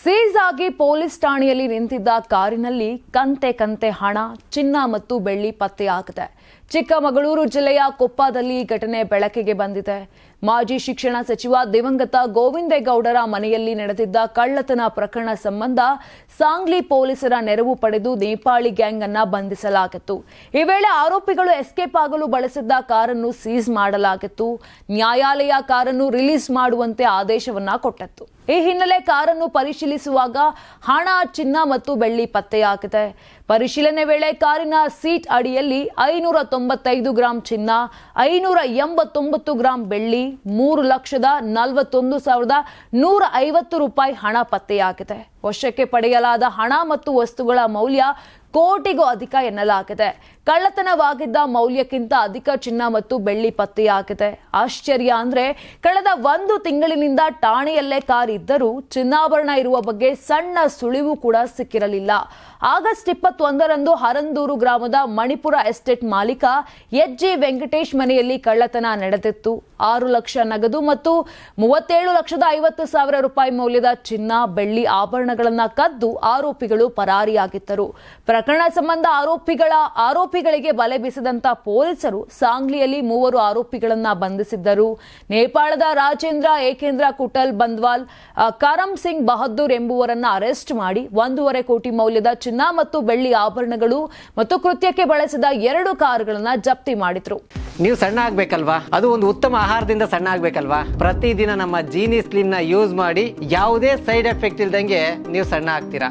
Seize ಆಗಿ police ಠಾಣೆಯಲ್ಲಿ ನಿಂತಿದ್ದ ಕಾರಿನಲ್ಲಿ ಕಂತೆ ಕಂತೆ ಹಣ, ಚಿನ್ನ ಮತ್ತು ಬೆಳ್ಳಿ ಪತ್ತೆಯಾಗಿದೆ. ಚಿಕ್ಕಮಗಳೂರು ಜಿಲ್ಲೆಯ ಕೊಪ್ಪದಲ್ಲಿ ಘಟನೆ ಬೆಳಕಿಗೆ ಬಂದಿದೆ. ಮಾಜಿ ಶಿಕ್ಷಣ ಸಚಿವ ದಿವಂಗತ ಗೋವಿಂದೇಗೌಡರ ಮನೆಯಲ್ಲಿ ನಡೆದಿದ್ದ ಕಳ್ಳತನ ಪ್ರಕರಣ ಸಂಬಂಧ ಸಾಂಗ್ಲಿ ಪೊಲೀಸರ ನೆರವು ಪಡೆದು ನೇಪಾಳಿ ಗ್ಯಾಂಗ್ ಅನ್ನ ಬಂಧಿಸಲಾಗಿತ್ತು. ಈ ವೇಳೆ ಆರೋಪಿಗಳು ಎಸ್ಕೇಪ್ ಆಗಲು ಬಳಸಿದ್ದ ಕಾರನ್ನು ಸೀಸ್ ಮಾಡಲಾಗಿತ್ತು. ನ್ಯಾಯಾಲಯ ಕಾರನ್ನು ರಿಲೀಸ್ ಮಾಡುವಂತೆ ಆದೇಶವನ್ನ ಕೊಟ್ಟಿತ್ತು. ಈ ಹಿನ್ನೆಲೆ ಕಾರನ್ನು ಪರಿಶೀಲಿಸುವಾಗ ಹಣ, ಚಿನ್ನ ಮತ್ತು ಬೆಳ್ಳಿ ಪತ್ತೆಯಾಗಿದೆ. ಪರಿಶೀಲನೆ ವೇಳೆ ಕಾರಿನ ಸೀಟ್ ಅಡಿಯಲ್ಲಿ ಐನೂರ ತೊಂಬತ್ತೈದು ಗ್ರಾಂ ಚಿನ್ನ ಐನೂರ ಎಂಬತ್ತೊಂಬತ್ತು ಗ್ರಾಂ ಬೆಳ್ಳಿ, ಮೂರು ಲಕ್ಷದ ನಲವತ್ತೊಂದು ಸಾವಿರದ ನೂರ ಐವತ್ತು ರೂಪಾಯಿ ಹಣ ಪತ್ತೆಯಾಗಿದೆ. ವಶಕ್ಕೆ ಪಡೆಯಲಾದ ಹಣ ಮತ್ತು ವಸ್ತುಗಳ ಮೌಲ್ಯ ಕೋಟಿಗೂ ಅಧಿಕ ಎನ್ನಲಾಗಿದೆ. ಕಳ್ಳತನವಾಗಿದ್ದ ಮೌಲ್ಯಕ್ಕಿಂತ ಅಧಿಕ ಚಿನ್ನ ಮತ್ತು ಬೆಳ್ಳಿ ಪತ್ತೆಯಾಗಿದೆ. ಆಶ್ಚರ್ಯ ಅಂದ್ರೆ, ಕಳೆದ ಒಂದು ತಿಂಗಳಿನಿಂದ ಠಾಣೆಯಲ್ಲೇ ಕಾರ್ ಇದ್ದರೂ ಚಿನ್ನಾಭರಣ ಇರುವ ಬಗ್ಗೆ ಸಣ್ಣ ಸುಳಿವು ಕೂಡ ಸಿಕ್ಕಿರಲಿಲ್ಲ. ಆಗಸ್ಟ್ ಇಪ್ಪತ್ತೊಂದರಂದು ಹರಂದೂರು ಗ್ರಾಮದ ಮಣಿಪುರ ಎಸ್ಟೇಟ್ ಮಾಲೀಕ ಎಚ್ ಜಿ ವೆಂಕಟೇಶ್ ಮನೆಯಲ್ಲಿ ಕಳ್ಳತನ ನಡೆದಿತ್ತು. ಆರು ಲಕ್ಷ ನಗದು ಮತ್ತು ಮೂವತ್ತೇಳು ಲಕ್ಷದ ಐವತ್ತು ಸಾವಿರ ರೂಪಾಯಿ ಮೌಲ್ಯದ ಚಿನ್ನ, ಬೆಳ್ಳಿ ಆಭರಣಗಳನ್ನು ಕದ್ದು ಆರೋಪಿಗಳು ಪರಾರಿಯಾಗಿದ್ದರು. ಪ್ರಕರಣ ಸಂಬಂಧ ಆರೋಪಿಗಳ, ಆರೋಪಿಗಳಿಗೆ ಬಲೆ ಬೀಸಿದಂತ ಪೊಲೀಸರು ಸಾಂಗ್ಲಿಯಲ್ಲಿ ಮೂವರು ಆರೋಪಿಗಳನ್ನ ಬಂಧಿಸಿದ್ದರು. ನೇಪಾಳದ ರಾಜೇಂದ್ರ, ಏಕೇಂದ್ರ ಕುಟಲ್ ಬಂದ್ವಾಲ್ ಕರಮ್ ಸಿಂಗ್ ಬಹದ್ದೂರ್ ಎಂಬುವರನ್ನ ಅರೆಸ್ಟ್ ಮಾಡಿ ಒಂದೂವರೆ ಕೋಟಿ ಮೌಲ್ಯದ ಚಿನ್ನ ಮತ್ತು ಬೆಳ್ಳಿ ಆಭರಣಗಳು ಮತ್ತು ಕೃತ್ಯಕ್ಕೆ ಬಳಸಿದ ಎರಡು ಕಾರುಗಳನ್ನ ಜಪ್ತಿ ಮಾಡಿದ್ರು. ನೀವು ಸಣ್ಣ ಆಗ್ಬೇಕಲ್ವಾ? ಅದು ಒಂದು ಉತ್ತಮ ಆಹಾರದಿಂದ ಸಣ್ಣ ಆಗ್ಬೇಕಲ್ವಾ? ಪ್ರತಿದಿನ ನಮ್ಮ ಜೀನಿ ಸ್ಲಿಮ್ನ ಯೂಸ್ ಮಾಡಿ ಯಾವುದೇ ಸೈಡ್ ಎಫೆಕ್ಟ್ ಇಲ್ದಂಗೆ ನೀವು ಸಣ್ಣ ಆಗ್ತೀರಾ?